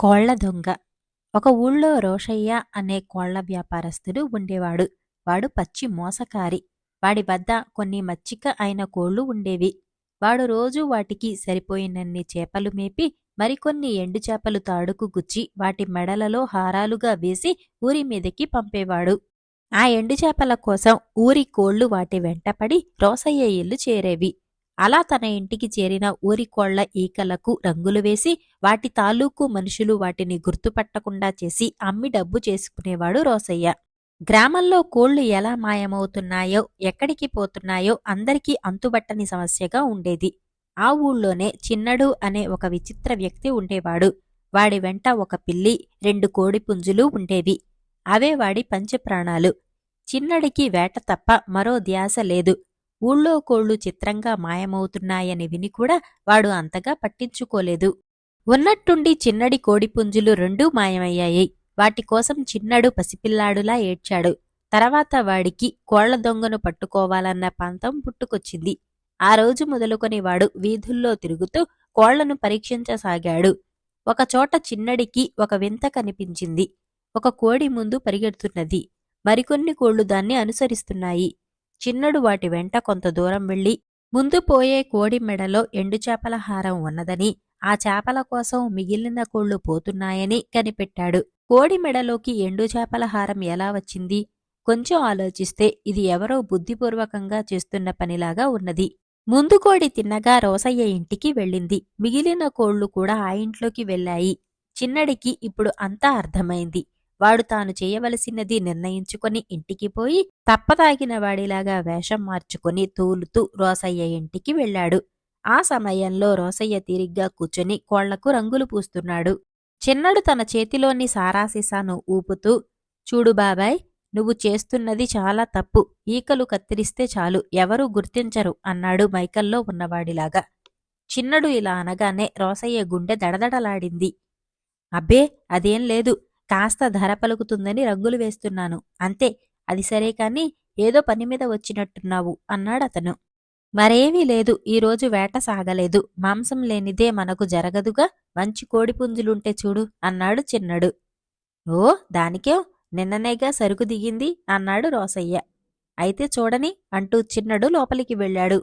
కోళ్ళ దొంగ. ఒక ఊళ్ళో రోషయ్య అనే కోళ్ళ వ్యాపారస్తుడు ఉండేవాడు. వాడు పచ్చి మోసకారి. వాడి వద్ద కొన్ని మచ్చిక అయిన కోళ్ళు ఉండేవి. వాడు రోజూ వాటికి సరిపోయినన్ని చేపలు మేపి మరికొన్ని ఎండు చేపలు తాడుకు గుచ్చి వాటి మెడలలో హారాలుగా వేసి ఊరి మీదకి పంపేవాడు. ఆ ఎండు చేపల కోసం ఊరి కోళ్ళు వాటి వెంటపడి రోసయ్య ఇల్లు చేరేవి. అలా తన ఇంటికి చేరిన ఊరి కోళ్ళ ఈకలకు రంగులు వేసి వాటి తాలూకు మనుషులు వాటిని గుర్తుపట్టకుండా చేసి అమ్మి డబ్బు చేసుకునేవాడు రోసయ్య. గ్రామంలో కోళ్ళు ఎలా మాయమవుతున్నాయో ఎక్కడికి పోతున్నాయో అందరికీ అంతుబట్టని సమస్యగా ఉండేది. ఆ ఊళ్ళోనే చిన్నడు అనే ఒక విచిత్ర వ్యక్తి ఉండేవాడు. వాడి వెంట ఒక పిల్లి రెండు కోడిపుంజులు ఉండేవి. అవే వాడి పంచప్రాణాలు. చిన్నడికి వేట తప్ప మరో ధ్యాస లేదు. ఊళ్ళో కోళ్ళు చిత్రంగా మాయమవుతున్నాయని విని కూడా వాడు అంతగా పట్టించుకోలేదు. ఉన్నట్టుండి చిన్నడి కోడిపుంజులు రెండూ మాయమయ్యాయి. వాటి కోసం చిన్నడు పసిపిల్లాడులా ఏడ్చాడు. తర్వాత వాడికి కోళ్ళ దొంగను పట్టుకోవాలన్న పంతం పుట్టుకొచ్చింది. ఆ రోజు మొదలుకొని వాడు వీధుల్లో తిరుగుతూ కోళ్ళను పరీక్షించసాగాడు. ఒకచోట చిన్నడికి ఒక వింత కనిపించింది. ఒక కోడి ముందు పరిగెడుతున్నది. మరికొన్ని కోళ్ళు దాన్ని అనుసరిస్తున్నాయి. చిన్నడు వాటి వెంట కొంత దూరం వెళ్ళి ముందు పోయే కోడి మెడలో ఎండుచేపల హారం ఉన్నదని ఆ చేపల కోసం మిగిలిన కోళ్ళు పోతున్నాయని కనిపెట్టాడు. కోడి మెడలోకి ఎండు చేపల హారం ఎలా వచ్చింది? కొంచెం ఆలోచిస్తే ఇది ఎవరో బుద్ధిపూర్వకంగా చేస్తున్న పనిలాగా ఉన్నది. ముందు కోడి తిన్నగా రోసయ్య ఇంటికి వెళ్ళింది. మిగిలిన కోళ్ళు కూడా ఆ ఇంట్లోకి వెళ్ళాయి. చిన్నడికి ఇప్పుడు అంతా అర్థమైంది. వాడు తాను చేయవలసినది నిర్ణయించుకొని ఇంటికి పోయి తప్పతాగిన వాడిలాగా వేషం మార్చుకుని తూలుతూ రోసయ్య ఇంటికి వెళ్ళాడు. ఆ సమయంలో రోసయ్య తీరిగ్గా కూర్చొని కోళ్ళకు రంగులు పూస్తున్నాడు. చిన్నడు తన చేతిలోని సారాసీసాను ఊపుతూ చూడు బాబాయ్ నువ్వు చేస్తున్నది చాలా తప్పు. ఈకలు కత్తిరిస్తే చాలు ఎవరూ గుర్తించరు అన్నాడు మైకల్లో ఉన్నవాడిలాగా. చిన్నడు ఇలా అనగానే రోసయ్య గుండె దడదడలాడింది. అబ్బే అదేం లేదు. కాస్త ధర పలుకుతుందని రంగులు వేస్తున్నాను. అంతే అది సరే కానీ ఏదో పని మీద వచ్చినట్టున్నావు అన్నాడతను మరేమీ లేదు ఈరోజు వేట సాగలేదు. మాంసం లేనిదే మనకు జరగదుగా మంచి కోడిపుంజులుంటే చూడు అన్నాడు చిన్నడు. ఓ దానికే నిన్ననేగా సరుకు దిగింది అన్నాడు రోసయ్య. అయితే చూడని అంటూ చిన్నడు లోపలికి వెళ్ళాడు.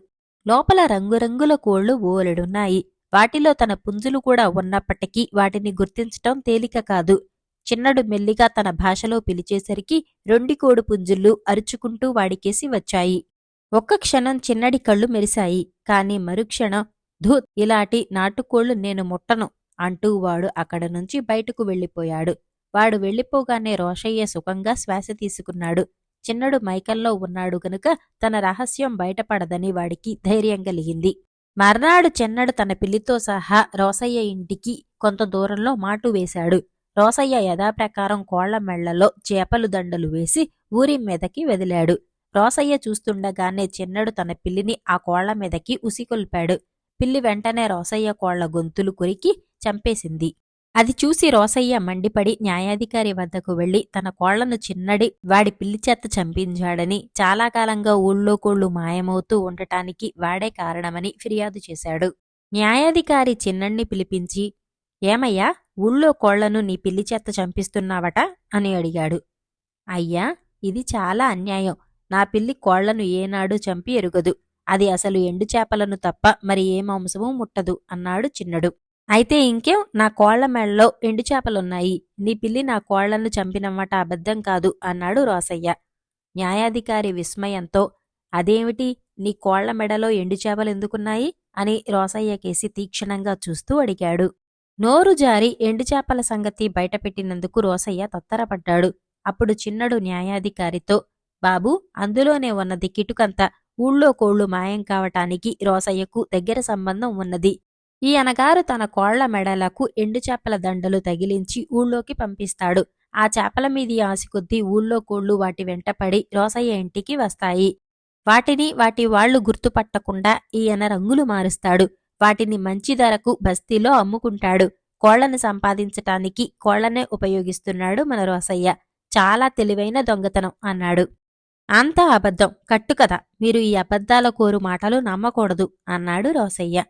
లోపల రంగురంగుల కోళ్ళు ఓలెడున్నాయి వాటిలో తన పుంజులు కూడా ఉన్నప్పటికీ వాటిని గుర్తించటం తేలిక కాదు. చిన్నడు మెల్లిగా తన భాషలో పిలిచేసరికి రెండు కోడి పుంజుళ్ళు అరుచుకుంటూ వాడికేసి వచ్చాయి. ఒక్క క్షణం చిన్నడి కళ్ళు మెరిశాయి. కాని మరుక్షణం ధూత్ ఇలాంటి నాటుకోళ్ళు నేను ముట్టను అంటూ వాడు అక్కడ నుంచి బయటకు వెళ్ళిపోయాడు. వాడు వెళ్ళిపోగానే రోషయ్య సుఖంగా శ్వాస తీసుకున్నాడు. చిన్నడు మైకల్లో ఉన్నాడు గనుక తన రహస్యం బయటపడదని వాడికి ధైర్యం కలిగింది మర్నాడు చిన్నడు తన పిల్లితో సహా రోసయ్య ఇంటికి కొంత దూరంలో మాటు వేశాడు. రోసయ్య యథాప్రకారం కోళ్ళ మెళ్ళలో చేపలు దండలు వేసి ఊరి మీదకి వదిలాడు. రోసయ్య చూస్తుండగానే చిన్నడు తన పిల్లిని ఆ కోళ్ళ మీదకి ఉసికొల్పాడు పిల్లి వెంటనే రోసయ్య కోళ్ళ గొంతులు కొరికి చంపేసింది. అది చూసి రోసయ్య మండిపడి న్యాయాధికారి వద్దకు వెళ్ళి తన కోళ్ళను చిన్నడి వాడి పిల్లి చేత చంపించాడని చాలా కాలంగా ఊళ్ళో కోళ్ళు మాయమవుతూ ఉండటానికి వాడే కారణమని ఫిర్యాదు చేశాడు. న్యాయాధికారి చిన్నణ్ణి పిలిపించి ఏమయ్యా ఊళ్ళో కోళ్ళను నీ పిల్లి చేత చంపిస్తున్నావట? అని అడిగాడు. అయ్యా ఇది చాలా అన్యాయం. నా పిల్లి కోళ్ళను ఏనాడు చంపి ఎరుగదు. అది అసలు ఎండు చేపలను తప్ప మరి ఏ మాంసమూ ముట్టదు అన్నాడు చిన్నడు. అయితే ఇంకేం? నా కోళ్ళ మెళ్ళలో ఎండు చేపలున్నాయి. నీ పిల్లి నా కోళ్ళను చంపినమ్మట అబద్ధం కాదు అన్నాడు రోసయ్య. న్యాయాధికారి విస్మయంతో అదేమిటి? నీ కోళ్ళ మెడలో ఎండు చేపలు ఎందుకున్నాయి? అని రోసయ్య కేసి తీక్షణంగా చూస్తూ అడిగాడు. నోరు జారి ఎండుచేపల సంగతి బయటపెట్టినందుకు రోసయ్య తత్తరపడ్డాడు. అప్పుడు చిన్నడు న్యాయాధికారితో బాబూ అందులోనే ఉన్నది కిటుకంత ఊళ్ళో కోళ్ళు మాయం కావటానికి రోసయ్యకు దగ్గర సంబంధం ఉన్నది. ఈ అనగారు తన కోళ్ళ మెడలకు ఎండుచేపల దండలు తగిలించి ఊళ్ళోకి పంపిస్తాడు. ఆ చేపల మీది ఆశకొద్దీ ఊళ్ళో కోళ్ళు వాటి వెంటపడి రోసయ్య ఇంటికి వస్తాయి. వాటిని వాటి వాళ్ళు గుర్తుపట్టకుండా ఈయన రంగులు మారుస్తాడు. వాటిని మంచి ధరకు బస్తీలో అమ్ముకుంటాడు. కోళ్ళను సంపాదించటానికి కోళ్ళనే ఉపయోగిస్తున్నాడు మన రోసయ్య చాలా తెలివైన దొంగతనం అన్నాడు. అంతా అబద్ధం కట్టుకథ. మీరు ఈ అబద్ధాల కోరు మాటలు నమ్మకూడదు అన్నాడు రోసయ్య.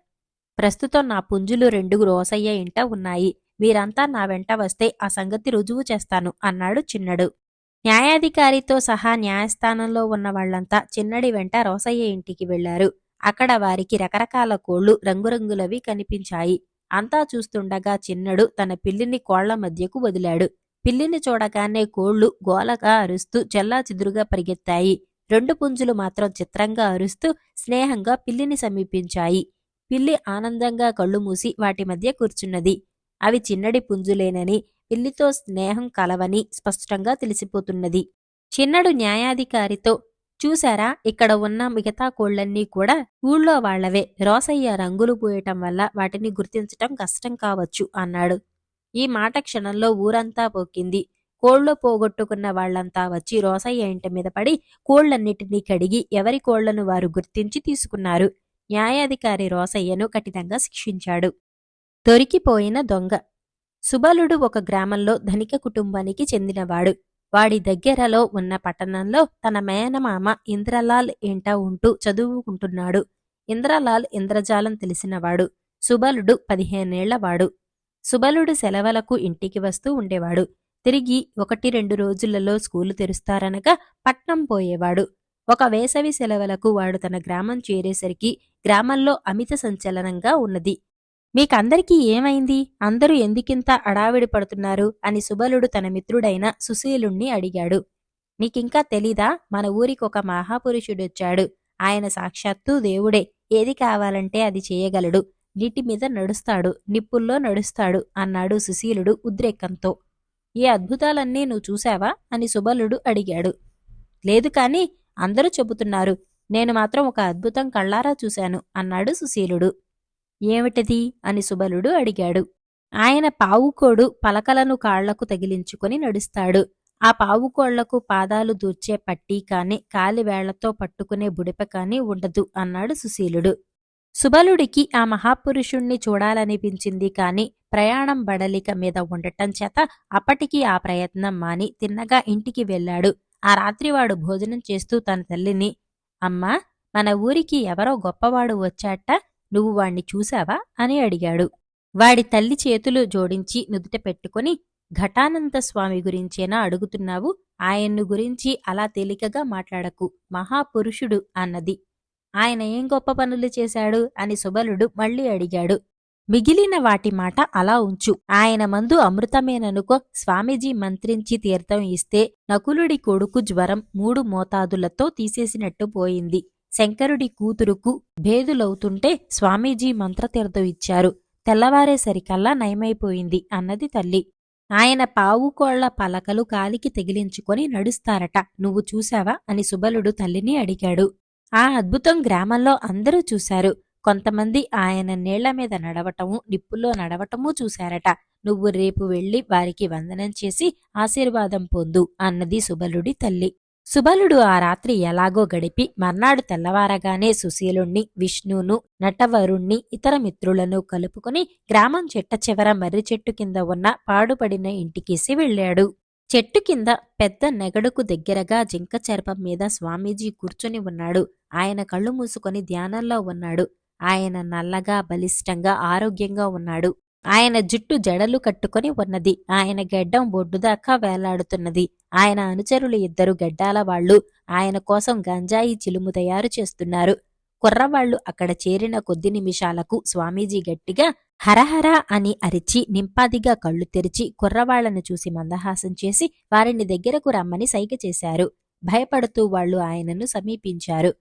ప్రస్తుతం నా పుంజులు రెండు రోసయ్య ఇంట ఉన్నాయి. మీరంతా నా వెంట వస్తే ఆ సంగతి రుజువు చేస్తాను అన్నాడు చిన్నడు. న్యాయాధికారితో సహా న్యాయస్థానంలో ఉన్న వాళ్ళంతా చిన్నడి వెంట రోసయ్య ఇంటికి వెళ్ళారు అక్కడ వారికి రకరకాల కోళ్ళు రంగురంగులవి కనిపించాయి. అంతా చూస్తుండగా చిన్నడు తన పిల్లిని కోళ్ళ మధ్యకు వదిలాడు. పిల్లిని చూడగానే కోళ్ళు గోలగా అరుస్తూ చెల్లాచెదురుగా పరిగెత్తాయి. రెండు పుంజులు మాత్రం చిత్రంగా అరుస్తూ స్నేహంగా పిల్లిని సమీపించాయి. పిల్లి ఆనందంగా కళ్ళు మూసి వాటి మధ్య కూర్చున్నది. అవి చిన్నడి పుంజులేనని పిల్లితో స్నేహం కలవని స్పష్టంగా తెలిసిపోతున్నది. చిన్నడు న్యాయాధికారితో చూశారా? ఇక్కడ ఉన్న మిగతా కోళ్ళన్నీ కూడా ఊళ్ళో వాళ్ళవే రోసయ్య రంగులు పూయటం వల్ల వాటిని గుర్తించటం కష్టం కావచ్చు అన్నాడు. ఈ మాట క్షణంలో ఊరంతా పోకింది. కోళ్ళు పోగొట్టుకున్న వాళ్ళంతా వచ్చి రోసయ్య ఇంటి మీద పడి కోళ్ళన్నిటినీ కడిగి ఎవరి కోళ్ళను వారు గుర్తించి తీసుకున్నారు. న్యాయాధికారి రోసయ్యను కఠినంగా శిక్షించాడు. దొరికిపోయిన దొంగ. సుబలుడు ఒక గ్రామంలో ధనిక కుటుంబానికి చెందినవాడు. వాడి దగ్గరలో ఉన్న పట్టణంలో తన మేనమామ ఇంద్రలాల్ ఇంట ఉంటూ చదువుకుంటున్నాడు. ఇంద్రలాల్ ఇంద్రజాలం తెలిసినవాడు. సుబలుడు పదిహేనేళ్ళవాడు. సుబలుడు సెలవులకు ఇంటికి వస్తూ ఉండేవాడు. తిరిగి ఒకటి రెండు రోజులలో స్కూలు తెరుస్తారనగా పట్నం పోయేవాడు. ఒక వేసవి సెలవులకు వాడు తన గ్రామం చేరేసరికి గ్రామంలో అమిత సంచలనంగా ఉన్నది. మీకందరికీ ఏమైంది? అందరూ ఎందుకింత అడావిడి పడుతున్నారు? అని సుబలుడు తన మిత్రుడైన సుశీలుణ్ణి అడిగాడు. నీకింకా తెలీదా? మన ఊరికొక మహాపురుషుడొచ్చాడు. ఆయన సాక్షాత్తు దేవుడే. ఏది కావాలంటే అది చేయగలడు. నీటి మీద నడుస్తాడు. నిప్పుల్లో నడుస్తాడు అన్నాడు సుశీలుడు ఉద్రేకంతో. ఈ అద్భుతాలన్నీ నువ్వు చూశావా? అని సుబలుడు అడిగాడు. లేదు కాని అందరూ చెబుతున్నారు. నేను మాత్రం ఒక అద్భుతం కళ్ళారా చూశాను అన్నాడు సుశీలుడు. ఏమిటది? అని సుబలుడు అడిగాడు. ఆయన పావుకోడు పలకలను కాళ్ళకు తగిలించుకొని నడుస్తాడు. ఆ పావుకోళ్ళకు పాదాలు దూర్చే పట్టీ కాని కాలివేళ్ళతో పట్టుకునే బుడిప కాని ఉండదు అన్నాడు సుశీలుడు. సుబలుడికి ఆ మహాపురుషుణ్ణి చూడాలనిపించింది కాని ప్రయాణం బడలిక మీద ఉండటం చేత అప్పటికి ఆ ప్రయత్నం మాని తిన్నగా ఇంటికి వెళ్ళాడు. ఆ రాత్రి వాడు భోజనం చేస్తూ తన తల్లిని అమ్మా మన ఊరికి ఎవరో గొప్పవాడు వచ్చాట? నువ్వు వాణ్ణి చూశావా? అని అడిగాడు. వాడి తల్లి చేతులు జోడించి నుదుట పెట్టుకుని ఘటానంద స్వామి గురించేనా అడుగుతున్నావు? ఆయన్ను గురించి అలా తేలికగా మాట్లాడకు. మహాపురుషుడు అన్నది. ఆయన ఏం గొప్ప పనులు చేశాడు? అని సుబలుడు మళ్ళీ అడిగాడు. మిగిలిన వాటి మాట అలా ఉంచు. ఆయన మందు అమృతమేననుకో స్వామీజీ మంత్రించి తీర్థం ఇస్తే నకులుడి కొడుకు జ్వరం మూడు మోతాదులతో తీసేసినట్టు పోయింది. శంకరుడి కూతురుకు భేదులవుతుంటే స్వామీజీ మంత్రతీర్థం ఇచ్చారు. తెల్లవారేసరికల్లా నయమైపోయింది అన్నది తల్లి. ఆయన పావుకోళ్ళ పలకలు కాలికి తెగిలించుకొని నడుస్తారట. నువ్వు చూశావా? అని సుబలుడు తల్లిని అడిగాడు. ఆ అద్భుతం గ్రామంలో అందరూ చూశారు. కొంతమంది ఆయన నీళ్ళ మీద నడవటము నిప్పుల్లో నడవటమూ చూశారట. నువ్వు రేపు వెళ్ళి వారికి వందనం చేసి ఆశీర్వాదం పొందు అన్నది సుబలుడి తల్లి. సుబలుడు ఆ రాత్రి ఎలాగో గడిపి మర్నాడు తెల్లవారగానే సుశీలుణ్ణి విష్ణును నటవరుణ్ణి ఇతర మిత్రులను కలుపుకుని గ్రామం చెట్ట చివర మర్రి చెట్టు కింద ఉన్న పాడుపడిన ఇంటికేసి వెళ్ళాడు. చెట్టు కింద పెద్ద నెగడుకు దగ్గరగా జింక చెరపం మీద స్వామీజీ కూర్చుని ఉన్నాడు. ఆయన కళ్ళు మూసుకొని ధ్యానంలో ఉన్నాడు. ఆయన నల్లగా బలిష్టంగా ఆరోగ్యంగా ఉన్నాడు. ఆయన జుట్టు జడలు కట్టుకొని ఉన్నది. ఆయన గెడ్డం బొడ్డుదాకా వేలాడుతున్నది. ఆయన అనుచరులు ఇద్దరు గడ్డాల వాళ్ళు. ఆయన కోసం గంజాయి చిలుము తయారు చేస్తున్నారు. కుర్రవాళ్ళు అక్కడ చేరిన కొద్ది నిమిషాలకు స్వామీజీ గట్టిగా హరహర అని అరిచి నింపాదిగా కళ్ళు తెరిచి కుర్రవాళ్ళను చూసి మందహాసం చేసి వారిని దగ్గరకు రమ్మని సైగ చేశారు. భయపడుతూ వాళ్ళు ఆయనను సమీపించారు.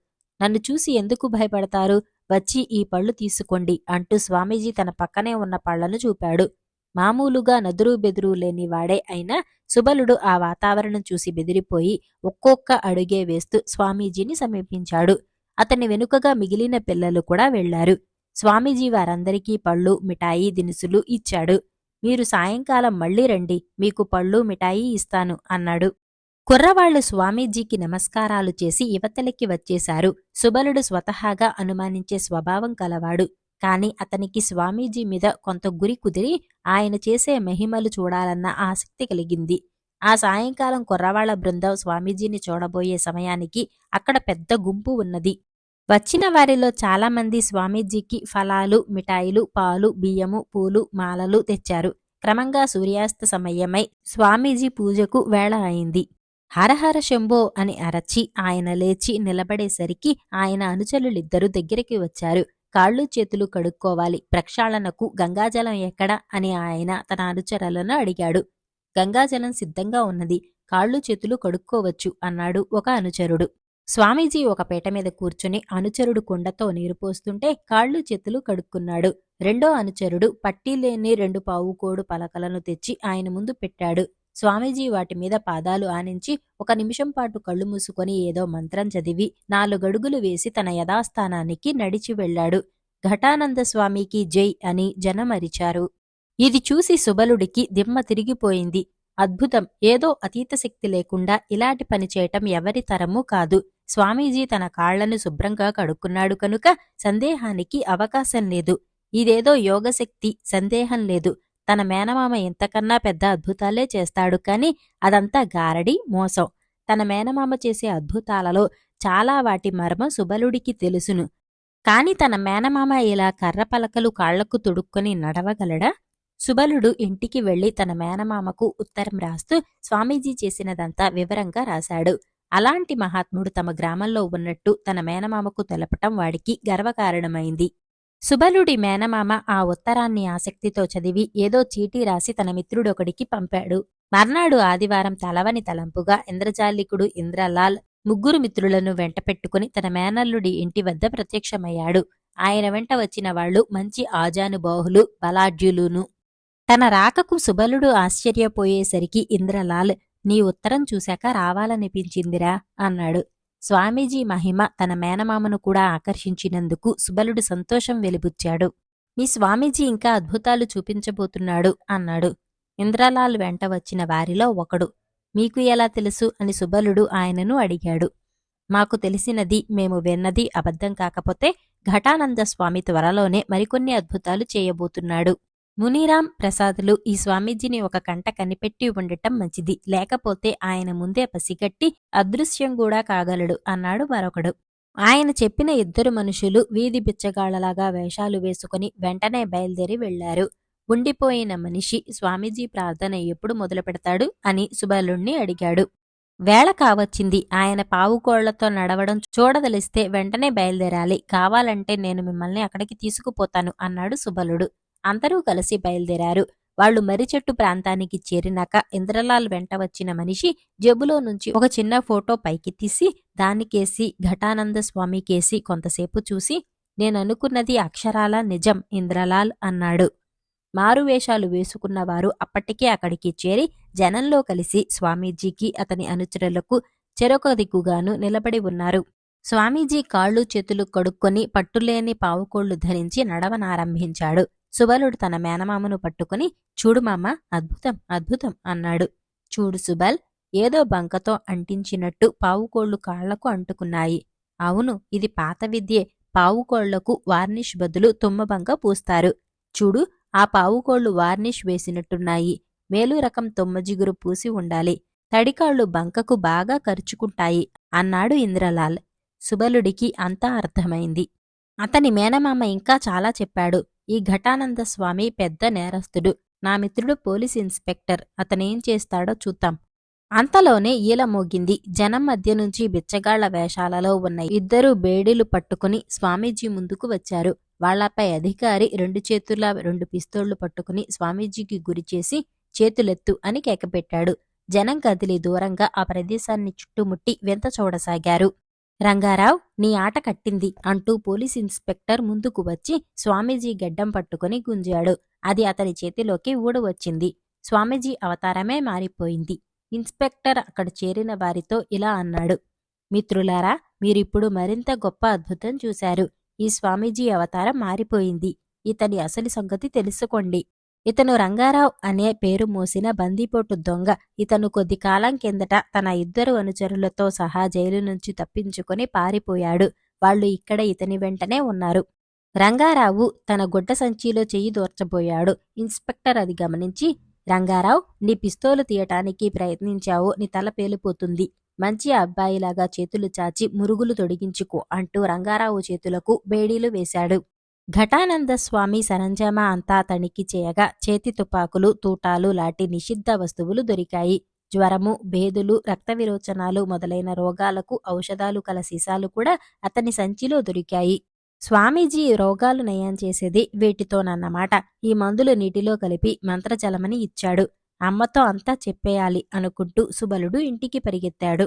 నన్ను చూసి ఎందుకు భయపడతారు? వచ్చి ఈ పళ్ళు తీసుకోండి అంటూ స్వామీజీ తన పక్కనే ఉన్న పళ్ళను చూపాడు. మామూలుగా నదురు బెదురు లేని వాడే అయినా సుబలుడు ఆ వాతావరణం చూసి బెదిరిపోయి ఒక్కొక్క అడుగే వేస్తూ స్వామీజీని సమీపించాడు. అతని వెనుకగా మిగిలిన పిల్లలు కూడా వెళ్ళారు స్వామీజీ వారందరికీ పళ్ళు మిఠాయి దినుసులు ఇచ్చాడు. మీరు సాయంకాలం మళ్ళీ రండి మీకు పళ్ళు మిఠాయి ఇస్తాను అన్నాడు. కుర్రవాళ్ళు స్వామీజీకి నమస్కారాలు చేసి యువతలకి వచ్చేశారు. సుబలుడు స్వతహాగా అనుమానించే స్వభావం కలవాడు. కాని అతనికి స్వామీజీ మీద కొంత గురి కుదిరి ఆయన చేసే మహిమలు చూడాలన్న ఆసక్తి కలిగింది. ఆ సాయంకాలం కుర్రవాళ్ళ బృందం స్వామీజీని చూడబోయే సమయానికి అక్కడ పెద్ద గుంపు ఉన్నది. వచ్చిన వారిలో చాలామంది స్వామీజీకి ఫలాలు మిఠాయిలు పాలు బియ్యము పూలు మాలలు తెచ్చారు. క్రమంగా సూర్యాస్త సమయమై స్వామీజీ పూజకు వేళ అయింది. హరహర శంభో అని అరచి ఆయన లేచి నిలబడేసరికి ఆయన అనుచరులిద్దరూ దగ్గరికి వచ్చారు. కాళ్ళు చేతులు కడుక్కోవాలి. ప్రక్షాళనకు గంగాజలం ఎక్కడ? అని ఆయన తన అనుచరులను అడిగాడు. గంగాజలం సిద్ధంగా ఉన్నది. కాళ్ళు చేతులు కడుక్కోవచ్చు అన్నాడు ఒక అనుచరుడు. స్వామీజీ ఒక పేట మీద కూర్చుని అనుచరుడు కుండతో నీరు పోస్తుంటే కాళ్ళు చేతులు కడుక్కున్నాడు. రెండో అనుచరుడు పట్టీలేని రెండు పావుకోడు పలకలను తెచ్చి ఆయన ముందు పెట్టాడు. స్వామీజీ వాటి మీద పాదాలు ఆనించి ఒక నిమిషం పాటు కళ్ళు మూసుకొని ఏదో మంత్రం చదివి నాలుగడుగులు వేసి తన యథాస్థానానికి నడిచి వెళ్ళాడు. ఘటానంద స్వామికి జై అని జనమరిచారు ఇది చూసి సుబలుడికి దిమ్మ తిరిగిపోయింది. అద్భుతం! ఏదో అతీత శక్తి లేకుండా ఇలాంటి పని చేయటం ఎవరి తరమూ కాదు. స్వామీజీ తన కాళ్ళను శుభ్రంగా కడుక్కున్నాడు కనుక సందేహానికి అవకాశం లేదు. ఇదేదో యోగశక్తి సందేహం లేదు. తన మేనమామ ఇంతకన్నా పెద్ద అద్భుతాలే చేస్తాడు కాని అదంతా గారడి మోసం. తన మేనమామ చేసే అద్భుతాలలో చాలా వాటి మర్మం సుబలుడికి తెలుసును. కాని తన మేనమామ ఇలా కర్రపలకలు కాళ్ళకు తుడుక్కొని నడవగలడా? సుబలుడు ఇంటికి వెళ్ళి తన మేనమామకు ఉత్తరం రాస్తూ స్వామీజీ చేసినదంతా వివరంగా రాశాడు. అలాంటి మహాత్ముడు తమ గ్రామంలో ఉన్నట్టు తన మేనమామకు తెలపటం వాడికి గర్వకారణమైంది. సుబలుడి మేనమామ ఆ ఉత్తరాన్ని ఆసక్తితో చదివి ఏదో చీటీ రాసి తన మిత్రుడొకడికి పంపాడు. మర్నాడు ఆదివారం తలవని తలంపుగా ఇంద్రజాలికుడు ఇంద్రలాల్ ముగ్గురు మిత్రులను వెంట పెట్టుకుని తన మేనల్లుడి ఇంటి వద్ద ప్రత్యక్షమయ్యాడు. ఆయన వెంట వచ్చిన వాళ్ళు మంచి ఆజానుబాహులు బలాఢ్యులును. తన రాకకు సుబలుడు ఆశ్చర్యపోయేసరికి ఇంద్రలాల్ నీ ఉత్తరం చూశాక రావాలనిపించిందిరా అన్నాడు. స్వామీజీ మహిమ తన మేనమామను కూడా ఆకర్షించినందుకు సుబలుడు సంతోషం వెలిబుచ్చాడు. మీ స్వామీజీ ఇంకా అద్భుతాలు చూపించబోతున్నాడు అన్నాడు. ఇంద్రలాల్ వెంట వచ్చిన వారిలో ఒకడు. మీకు ఎలా తెలుసు అని సుబలుడు ఆయనను అడిగాడు. మాకు తెలిసినది మేము విన్నది అబద్ధం కాకపోతే ఘటానంద స్వామి త్వరలోనే మరికొన్ని అద్భుతాలు చేయబోతున్నాడు. మునిరామ్ ప్రసాదులు ఈ స్వామీజీని ఒక కంట కనిపెట్టి ఉండటం మంచిది. లేకపోతే ఆయన ముందే పసిగట్టి అదృశ్యం కూడా కాగలడు అన్నాడు మరొకడు. ఆయన చెప్పిన ఇద్దరు మనుషులు వీధి బిచ్చగాళ్ళలాగా వేషాలు వేసుకుని వెంటనే బయలుదేరి వెళ్ళారు ఉండిపోయిన మనిషి స్వామీజీ ప్రార్థన ఎప్పుడు మొదలు పెడతాడు అని సుబలుణ్ణి అడిగాడు. వేళ కావచ్చింది. ఆయన పావుకోళ్ళతో నడవడం చూడదలిస్తే వెంటనే బయలుదేరాలి. కావాలంటే నేను మిమ్మల్ని అక్కడికి తీసుకుపోతాను అన్నాడు సుబలుడు. అందరూ కలిసి బయలుదేరారు. వాళ్ళు మరిచెట్టు ప్రాంతానికి చేరినాక ఇంద్రలాల్ వెంట వచ్చిన మనిషి జేబులో నుంచి ఒక చిన్న ఫోటో పైకి తీసి దానికేసి ఘటానంద స్వామికేసి కొంతసేపు చూసి నేననుకున్నది అక్షరాల నిజం ఇంద్రలాల్ అన్నాడు. మారువేషాలు వేసుకున్నవారు అప్పటికే అక్కడికి చేరి జనంలో కలిసి స్వామీజీకి అతని అనుచరులకు చెరొక దిక్కుగాను నిలబడి ఉన్నారు. స్వామీజీ కాళ్ళు చేతులు కడుక్కొని పట్టులేని పావుకోళ్ళు ధరించి నడవనారంభించాడు. సుబలుడు తన మేనమామను పట్టుకుని చూడు మామ అద్భుతం అద్భుతం అన్నాడు. చూడు సుబల్ ఏదో బంకతో అంటించినట్టు పావుకోళ్ళు కాళ్ళకు అంటుకున్నాయి. అవును ఇది పాత విద్యే. పావుకోళ్ళకు వార్నిష్ బదులు తుమ్మబంక పూస్తారు. చూడు ఆ పావుకోళ్ళు వార్నిష్ వేసినట్టున్నాయి. మేలు రకం తుమ్మజిగురు పూసి ఉండాలి. తడికాళ్ళు బంకకు బాగా ఖర్చుకుంటాయి అన్నాడు ఇంద్రలాల్. సుబలుడికి అంతా అర్థమైంది. అతని మేనమామ ఇంకా చాలా చెప్పాడు. ఈ ఘటానంద స్వామి పెద్ద నేరస్తుడు. నా మిత్రుడు పోలీస్ ఇన్స్పెక్టర్. అతనేం చేస్తాడో చూద్దాం. అంతలోనే ఈల మోగింది. జనం మధ్య నుంచి బిచ్చగాళ్ళ వేషాలలో ఉన్న ఇద్దరు బేడీలు పట్టుకుని స్వామీజీ ముందుకు వచ్చారు. వాళ్ళపై అధికారి రెండు చేతుల రెండు పిస్తోళ్ళు పట్టుకుని స్వామీజీకి గురిచేసి చేతులెత్తు అని కేకపెట్టాడు. జనం కదిలి దూరంగా ఆ ప్రదేశాన్ని చుట్టుముట్టి వింత చూడసాగారు. రంగారావు నీ ఆట కట్టింది అంటూ పోలీస్ ఇన్స్పెక్టర్ ముందుకు వచ్చి స్వామీజీ గడ్డం పట్టుకుని గుంజాడు. అది అతని చేతిలోకి ఊడవచ్చింది. స్వామీజీ అవతారమే మారిపోయింది. ఇన్స్పెక్టర్ అక్కడ చేరిన వారితో ఇలా అన్నాడు. మిత్రులారా మీరిప్పుడు మరింత గొప్ప అద్భుతం చూశారు. ఈ స్వామీజీ అవతారం మారిపోయింది. ఇతని అసలు సంగతి తెలుసుకోండి. ఇతను రంగారావు అనే పేరు మోసిన బందీపోటు దొంగ ఇతను కొద్ది కాలం కిందట తన ఇద్దరు అనుచరులతో సహా జైలు నుంచి తప్పించుకొని పారిపోయాడు. వాళ్ళు ఇక్కడ ఇతని వెంటనే ఉన్నారు. రంగారావు తన గుడ్డ సంచిలో చెయ్యి దూర్చబోయాడు. ఇన్స్పెక్టర్ అది గమనించి రంగారావు నీ పిస్తోలు తీయటానికి ప్రయత్నించావు. నీ తల పేలిపోతుంది. మంచి అబ్బాయిలాగా చేతులు చాచి మురుగులు తొడిగించుకో అంటూ రంగారావు చేతులకు బేడీలు వేశాడు. ఘటానంద స్వామి సరంజామా అంతా తనిఖీ చేయగా చేతి తుపాకులు తూటాలు లాంటి నిషిద్ధ వస్తువులు దొరికాయి. జ్వరము బేదులు రక్త విరోచనాలు మొదలైన రోగాలకు ఔషధాలు కల సీసాలు కూడా అతని సంచిలో దొరికాయి. స్వామీజీ రోగాలు నయం చేసేది వీటితోనన్నమాట. ఈ మందులు నీటిలో కలిపి మంత్రజలమని ఇచ్చాడు. అమ్మతో అంతా చెప్పేయాలి అనుకుంటూ సుబలుడు ఇంటికి పరిగెత్తాడు.